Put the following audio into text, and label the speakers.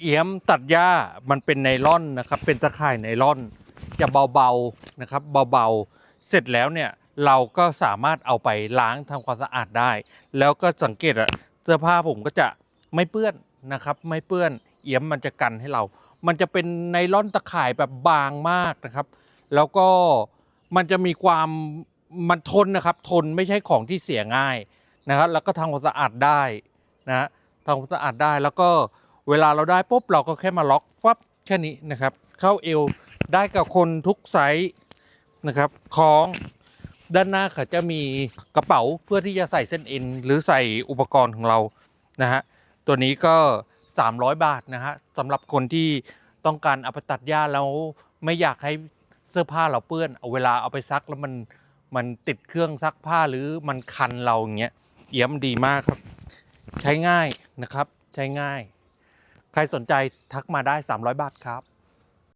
Speaker 1: เอี้ยมตัดหญ้ามันเป็นไนล่อนนะครับ เป็นตะข่ายไนล่อนจะเบาๆนะครับเบาๆ เสร็จแล้วเนี่ยเราก็สามารถเอาไปล้างทำความสะอาดได้ แล้วก็สังเกตอะเสื้อผ้าผมก็จะไม่เปื้อนนะครับ ไม่เปื้อนเอี้ยมมันจะกันให้เรา มันจะเป็นไนล่อนตะข่ายแบบบางมากนะครับ แล้วก็มันจะมีความมันทนนะครับ ทนไม่ใช่ของที่เสียง่ายนะครับ แล้วก็ทำความสะอาดได้นะทำความสะอาดได้แล้วก็ เวลาเราได้ปุ๊บเราก็แค่มาล็อกฟับแค่นี้นะครับ เข้าเอวได้กับคนทุกไซส์นะครับของด้านหน้าเขาจะมีกระเป๋าเพื่อที่จะใส่เส้นเอ็นหรือใส่อุปกรณ์ของเรานะฮะตัวนี้ก็ 300 บาทนะฮะสำหรับคนที่ต้องการเอาไปตัดหญ้าแล้วไม่อยากให้เสื้อผ้าเราเปื้อนเอาเวลาเอาไปซักแล้วมันมันติดเครื่องซักผ้าหรือมันคันเราอย่างเงี้ยเอี่ยมดีมากครับ ใช้ง่ายนะครับ ใช้ง่าย ใครสนใจทักมาได้ 300 บาทครับ